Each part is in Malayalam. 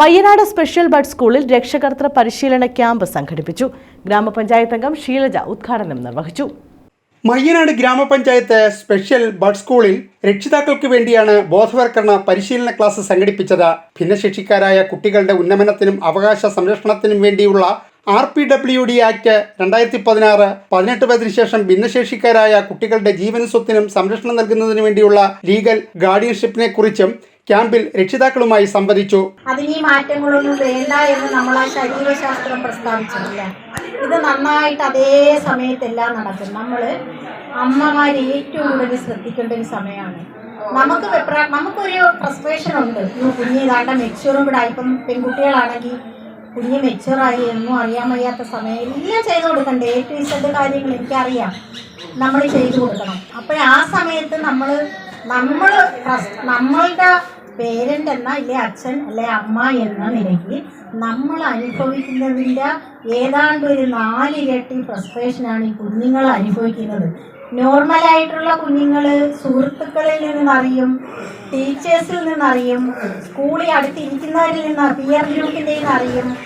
മയ്യനാട് സ്പെഷ്യൽ ബഡ് സ്കൂളിൽ രക്ഷകർത്തൃ പരിശീലന ക്യാമ്പ് സംഘടിപ്പിച്ചു. ഗ്രാമപഞ്ചായത്ത് അംഗം ഷീലജ ഉദ്ഘാടനം നിർവഹിച്ചു. മയ്യനാട് ഗ്രാമപഞ്ചായത്ത് സ്പെഷ്യൽ ബഡ് സ്കൂളിൽ രക്ഷിതാക്കൾക്ക് വേണ്ടിയാണ് ബോധവൽക്കരണ പരിശീലന ക്ലാസ് സംഘടിപ്പിച്ചത്. ഭിന്നശേഷിക്കാരായ കുട്ടികളുടെ ഉന്നമനത്തിനും അവകാശ സംരക്ഷണത്തിനും വേണ്ടിയുള്ള R P W D act രണ്ടായിരത്തി പതിനാറ് പതിനെട്ട് പതിനു ശേഷം ഭിന്നശേഷിക്കാരായ കുട്ടികളുടെ ജീവന സ്വത്തിനും സംരക്ഷണം നൽകുന്നതിനു വേണ്ടിയുള്ള ലീഗൽ ഗാർഡിയൻഷിപ്പിനെ കുറിച്ചും ക്യാമ്പിൽ രക്ഷിതാക്കളുമായി സംവദിച്ചു. അതിന് ഈ മാറ്റങ്ങളൊന്നും വേണ്ട എന്ന് നമ്മൾ ആ ശരീരശാസ്ത്രം പ്രസ്താവിച്ചിട്ടില്ല. ഇത് നന്നായിട്ട് അതേ സമയത്തെല്ലാം നടക്കും. നമ്മൾ അമ്മമാർ ഏറ്റവും കൂടുതൽ ശ്രദ്ധിക്കേണ്ട ഒരു സമയമാണ്. നമുക്ക് നമുക്കൊരു ഫ്രസ്ട്രേഷൻ ഉണ്ട്. കുഞ്ഞി കുഞ്ഞ് മെച്ചൂറും ആയി. ഇപ്പം പെൺകുട്ടികളാണെങ്കിൽ കുഞ്ഞ് മെച്യൂറായി എന്നും അറിയാൻ വയ്യാത്ത സമയം എല്ലാം ചെയ്തു കൊടുക്കണ്ടേ? ഏറ്റവും ഇഷ്ടത്തെ കാര്യങ്ങൾ എനിക്കറിയാം. നമ്മൾ ചെയ്തു കൊടുക്കണം. അപ്പോൾ ആ സമയത്ത് നമ്മൾ നമ്മൾ നമ്മളുടെ പേരന്റ് എന്ന അല്ലെ അച്ഛൻ അല്ലെ അമ്മ എന്ന നിലയ്ക്ക് നമ്മൾ അനുഭവിക്കുന്നതിന്റെ ഏതാണ്ട് ഒരു നാലിരട്ടി ഫ്രസ്ട്രേഷനാണ് ഈ കുഞ്ഞുങ്ങൾ അനുഭവിക്കുന്നത്. നോർമലായിട്ടുള്ള കുഞ്ഞുങ്ങൾ സുഹൃത്തുക്കളിൽ നിന്നറിയും ടീച്ചേഴ്സിൽ നിന്നറിയും സ്കൂളിൽ അടുത്തിരിക്കുന്നവരിൽ നിന്ന് പിയർ ഗ്രൂപ്പിന്റെ അറിയും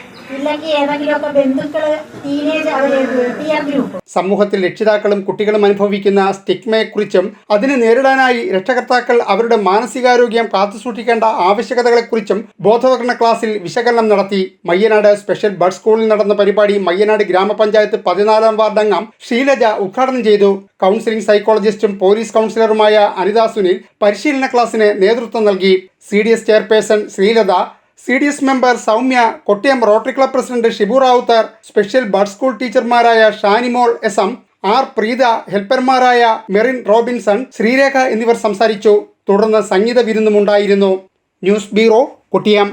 സമൂഹത്തിൽ രക്ഷിതാക്കളും കുട്ടികളും അനുഭവിക്കുന്ന സ്റ്റിഗ്മയെക്കുറിച്ചും അതിനെ നേരിടാനായി രക്ഷകർത്താക്കൾ അവരുടെ മാനസികാരോഗ്യം കാത്തുസൂക്ഷിക്കേണ്ട ആവശ്യകതകളെക്കുറിച്ചും ബോധവൽക്കരണ ക്ലാസ്സിൽ വിശകലനം നടത്തി മയ്യനാട് സ്പെഷ്യൽ ബഡ് സ്കൂളിൽ നടന്ന പരിപാടി മയ്യനാട് ഗ്രാമപഞ്ചായത്ത് പതിനാലാം വാർഡ് അംഗം ഷീലജ ഉദ്ഘാടനം ചെയ്തു. കൗൺസിലിംഗ് സൈക്കോളജിസ്റ്റും പോലീസ് കൗൺസിലറുമായ അനിതാ സുനിൽ പരിശീലന ക്ലാസ്സിന് നേതൃത്വം നൽകി. C D S chairperson Sreelatha C D S member Soumya Kottiyam Rotary Club president Shibu Ravuther special bud school ടീച്ചർമാരായ Shanimol S M R Preetha ഹെൽപ്പർമാരായ Merin Robinson Sreerekha എന്നിവർ സംസാരിച്ചു. തുടർന്ന് സംഗീത വിരുന്നുമുണ്ടായിരുന്നു. News bureau Kottiyam.